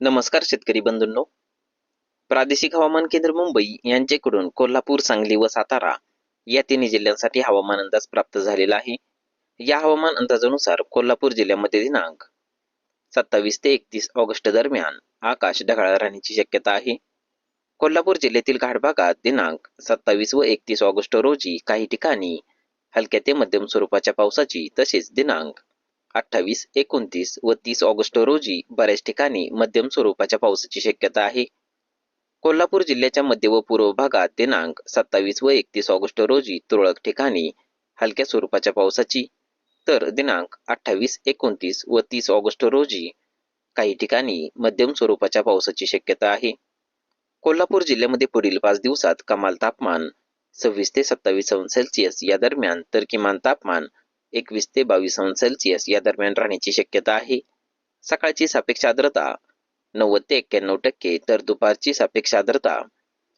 नमस्कार शेतकरी बंधूंनो. प्रादेशिक हवामान केंद्र मुंबई यांच्याकडून कोल्हापूर सांगली व सातारा या तिन्ही जिल्ह्यांसाठी हवामान अंदाज प्राप्त झालेला आहे. या हवामान अंदाजानुसार कोल्हापूर जिल्ह्यामध्ये दिनांक सत्तावीस ते एकतीस ऑगस्ट दरम्यान आकाश ढगाळ राहण्याची शक्यता आहे. कोल्हापूर जिल्ह्यातील घाट भागात दिनांक सत्तावीस व एकतीस ऑगस्ट रोजी काही ठिकाणी हलक्या ते मध्यम स्वरूपाच्या पावसाची तसेच दिनांक अठ्ठावीस एकोणतीस व तीस ऑगस्ट रोजी बऱ्याच ठिकाणी मध्यम स्वरूपाच्या पावसाची शक्यता आहे. कोल्हापूर जिल्ह्याच्या मध्य व पूर्व भागात दिनांक सत्तावीस व एकतीस ऑगस्ट रोजी तुरळक ठिकाणी हलक्या स्वरूपाच्या पावसाची. तर दिनांक अठ्ठावीस एकोणतीस व तीस ऑगस्ट रोजी काही ठिकाणी मध्यम स्वरूपाच्या पावसाची शक्यता आहे. कोल्हापूर जिल्ह्यामध्ये पुढील पाच दिवसात कमाल तापमान सव्वीस ते सत्तावीस अंश सेल्सिअस या दरम्यान तर किमान तापमान एकवीस ते बावीस अंश सेल्सिअस या दरम्यान राहण्याची शक्यता आहे. सकाळची सापेक्ष आर्द्रता नव्वद ते एक्क्याण्णव टक्के तर दुपारची सापेक्ष आर्द्रता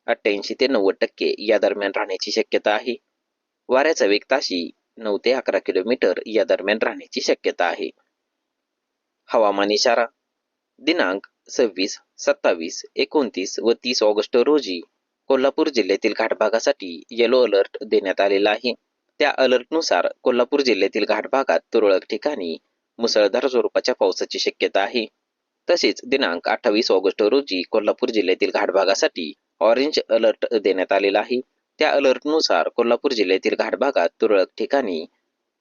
अठ्ठ्याऐंशी ते नव्वद टक्के या दरम्यान राहण्याची शक्यता आहे. वाऱ्याचा वेग ताशी नऊ ते अकरा किलोमीटर या दरम्यान राहण्याची शक्यता आहे. हवामान इशारा दिनांक सव्वीस सत्तावीस एकोणतीस व तीस ऑगस्ट रोजी कोल्हापूर जिल्ह्यातील घाटभागासाठी येलो अलर्ट देण्यात आलेला आहे. त्या अलर्टनुसार कोल्हापूर जिल्ह्यातील घाटभागात तुरळक ठिकाणी मुसळधार स्वरूपाच्या पावसाची शक्यता आहे. तसेच दिनांक अठ्ठावीस ऑगस्ट रोजी कोल्हापूर जिल्ह्यातील घाटभागासाठी ऑरेंज अलर्ट देण्यात आलेला आहे. त्या अलर्टनुसार कोल्हापूर जिल्ह्यातील घाटभागात तुरळक ठिकाणी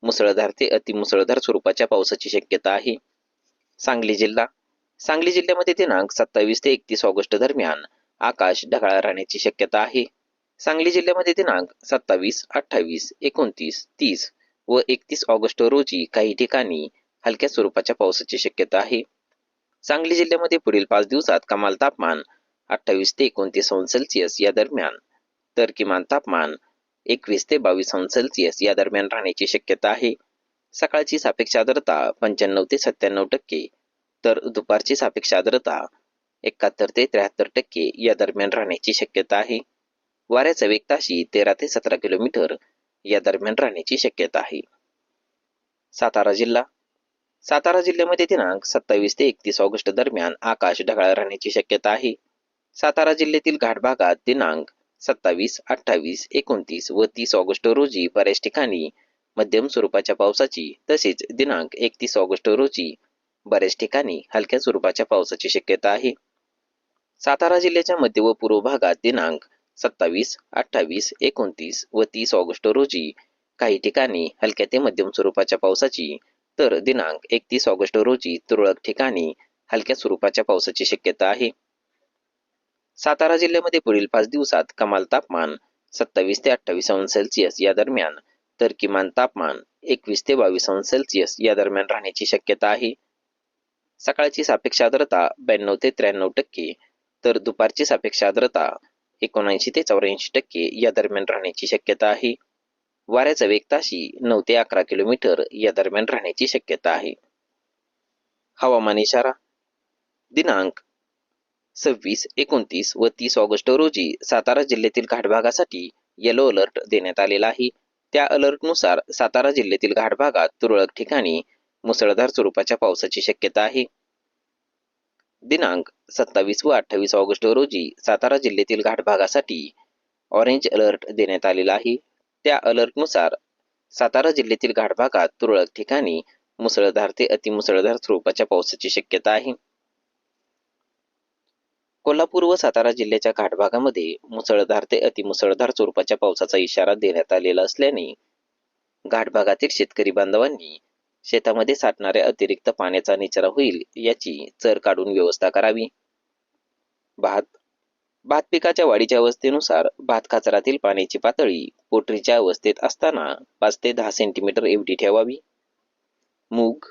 मुसळधार ते अतिमुसळधार स्वरूपाच्या पावसाची शक्यता आहे. सांगली जिल्हा. सांगली जिल्ह्यामध्ये दिनांक सत्तावीस ते एकतीस ऑगस्ट दरम्यान आकाश ढगाळ राहण्याची शक्यता आहे. सांगली जिल्ह्यामध्ये दिनांक सत्तावीस अठ्ठावीस एकोणतीस तीस व एकतीस ऑगस्ट रोजी काही ठिकाणी हलक्या स्वरूपाच्या पावसाची शक्यता आहे. सांगली जिल्ह्यामध्ये पुढील पाच दिवसात कमाल तापमान अठ्ठावीस ते एकोणतीस अंश सेल्सिअस या दरम्यान तर किमान तापमान एकवीस ते बावीस अंश सेल्सिअस या दरम्यान राहण्याची शक्यता आहे. सकाळची सापेक्ष आर्द्रता पंच्याण्णव ते सत्त्याण्णव टक्के तर दुपारची सापेक्ष आर्द्रता एकाहत्तर ते त्र्याहत्तर टक्के या दरम्यान राहण्याची शक्यता आहे. वाऱ्याचा वेग ताशी तेरा ते सतरा किलोमीटर या दरम्यान राहण्याची शक्यता आहे. सातारा जिल्हा. सातारा जिल्ह्यामध्ये दिनांक सत्तावीस ते एकतीस ऑगस्ट दरम्यान आकाश ढगाळ राहण्याची शक्यता आहे. सातारा जिल्ह्यातील घाट भागात दिनांक सत्तावीस अठ्ठावीस एकोणतीस व तीस ऑगस्ट रोजी बऱ्याच ठिकाणी मध्यम स्वरूपाच्या पावसाची तसेच दिनांक एकतीस ऑगस्ट रोजी बऱ्याच ठिकाणी हलक्या स्वरूपाच्या पावसाची शक्यता आहे. सातारा जिल्ह्याच्या मध्य व पूर्व भागात दिनांक सत्तावीस अठ्ठावीस एकोणतीस व तीस ऑगस्ट रोजी. काही ठिकाणी हलक्या ते मध्यम स्वरूपाच्या पावसाची तर दिनांक एकतीस ऑगस्ट रोजी तुरळक ठिकाणी हलक्या स्वरूपाच्या पावसाची शक्यता आहे. सातारा जिल्ह्यामध्ये पुढील पाच दिवसात कमाल तापमान सत्तावीस ते अठ्ठावीस अंश सेल्सिअस या दरम्यान तर किमान तापमान एकवीस ते बावीस अंश सेल्सिअस या दरम्यान राहण्याची शक्यता आहे. सकाळची सापेक्ष आर्द्रता ब्याण्णव ते त्र्याण्णव टक्के तर दुपारची सापेक्ष आर्द्रता एकोणऐंशी ते चौऱ्याऐंशी टक्के या दरम्यान राहण्याची शक्यता आहे. वाऱ्याचा वेग ताशी नऊ ते अकरा किलोमीटर या दरम्यान राहण्याची शक्यता आहे. हवामान इशारा दिनांक सव्वीस एकोणतीस व तीस ऑगस्ट रोजी सातारा जिल्ह्यातील घाटभागासाठी येलो अलर्ट देण्यात आलेला आहे. त्या अलर्टनुसार सातारा जिल्ह्यातील घाटभागात तुरळक ठिकाणी मुसळधार स्वरूपाच्या पावसाची शक्यता आहे. दिनांक सत्तावीस व अठ्ठावीस ऑगस्ट रोजी सातारा जिल्ह्यातील घाटभागासाठी ऑरेंज अलर्ट देण्यात आलेला आहे. त्या अलर्टनुसार सातारा जिल्ह्यातील घाटभागात तुरळक ठिकाणी मुसळधार ते अतिमुसळधार स्वरूपाच्या पावसाची शक्यता आहे. कोल्हापूर व सातारा जिल्ह्याच्या घाटभागामध्ये मुसळधार ते अतिमुसळधार स्वरूपाच्या पावसाचा इशारा देण्यात आलेला असल्याने घाट भागातील शेतकरी बांधवांनी शेतामध्ये साठणाऱ्या अतिरिक्त पाण्याचा निचरा होईल याची चर काढून व्यवस्था करावी. भात. भात पिकाच्या वाढीच्या अवस्थेनुसार भात खाचरातील पाण्याची पातळी पोटरीच्या अवस्थेत असताना पाच ते दहा सेंटीमीटर एवढी ठेवावी. मूग.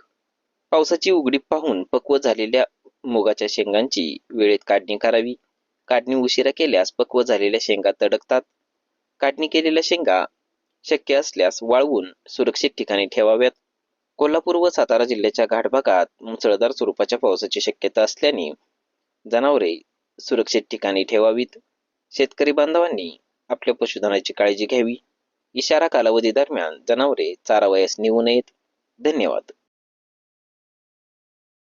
पावसाची उघडी पाहून पक्व झालेल्या मुगाच्या शेंगांची वेळेत काढणी करावी. काढणी उशिरा केल्यास पक्व झालेल्या शेंगा तडकतात. काढणी केलेल्या शेंगा शक्य असल्यास वाळवून सुरक्षित ठिकाणी ठेवाव्यात. कोल्हापूर व सातारा जिल्ह्याच्या घाटभागात मुसळधार स्वरूपाच्या पावसाची शक्यता असल्याने जनावरे सुरक्षित ठिकाणी ठेवावीत. शेतकरी बांधवांनी आपल्या पशुधनाची काळजी घ्यावी. इशारा कालावधी दरम्यान जनावरे चारावयास नेऊ नयेत. धन्यवाद.